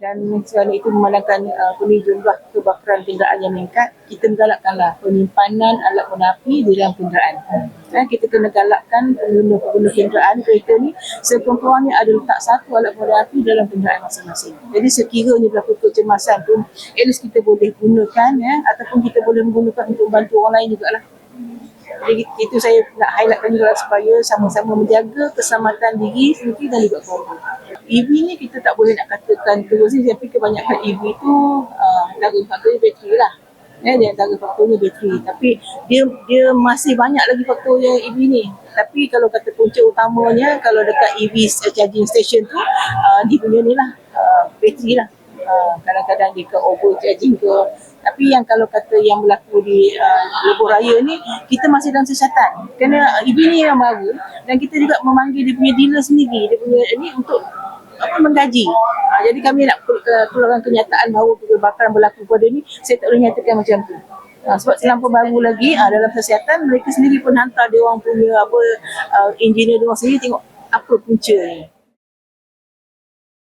dan kerana itu memandangkan uh, ini jumlah kebakaran kenderaan yang meningkat, kita menggalakkanlah penyimpanan alat warna api di dalam kenderaan. Dan kita kena galakkan pengguna-pengguna kenderaan kereta ni sekurang-kurangnya ada letak satu alat warna api dalam kenderaan masing-masing. Jadi sekiranya berlaku kecemasan pun, at least kita boleh gunakan ya, ataupun kita boleh menggunakan untuk bantu orang lain jugalah. Jadi itu saya nak highlightkan juga supaya sama-sama menjaga keselamatan diri sendiri dan juga keluarga. EV ni kita tak boleh nak katakan terus ni tapi kebanyakan EV tu uh, antara faktornya bateri lah. Ya, dia antara faktornya bateri. Tapi dia dia masih banyak lagi faktor yang EV ni. Tapi kalau kata punca utamanya kalau dekat EV charging station tu uh, dia punya ni lah uh, bateri lah. Uh, kadang-kadang dia ke over charging ke tapi yang kalau kata yang berlaku di uh, Lebuh Raya ni kita masih dalam siasatan kerana EV ni yang baru dan kita juga memanggil dia punya dealer sendiri dia punya ni untuk apa menggaji. Ha, jadi kami nak keluarkan kenyataan bahawa kebakaran berlaku pada ni saya tak boleh nyatakan macam tu. Ha, sebab terlampau baru lagi ha, dalam kesihatan mereka sendiri pun hantar dia orang punya apa uh, engineer dia orang sendiri tengok apa punca ni.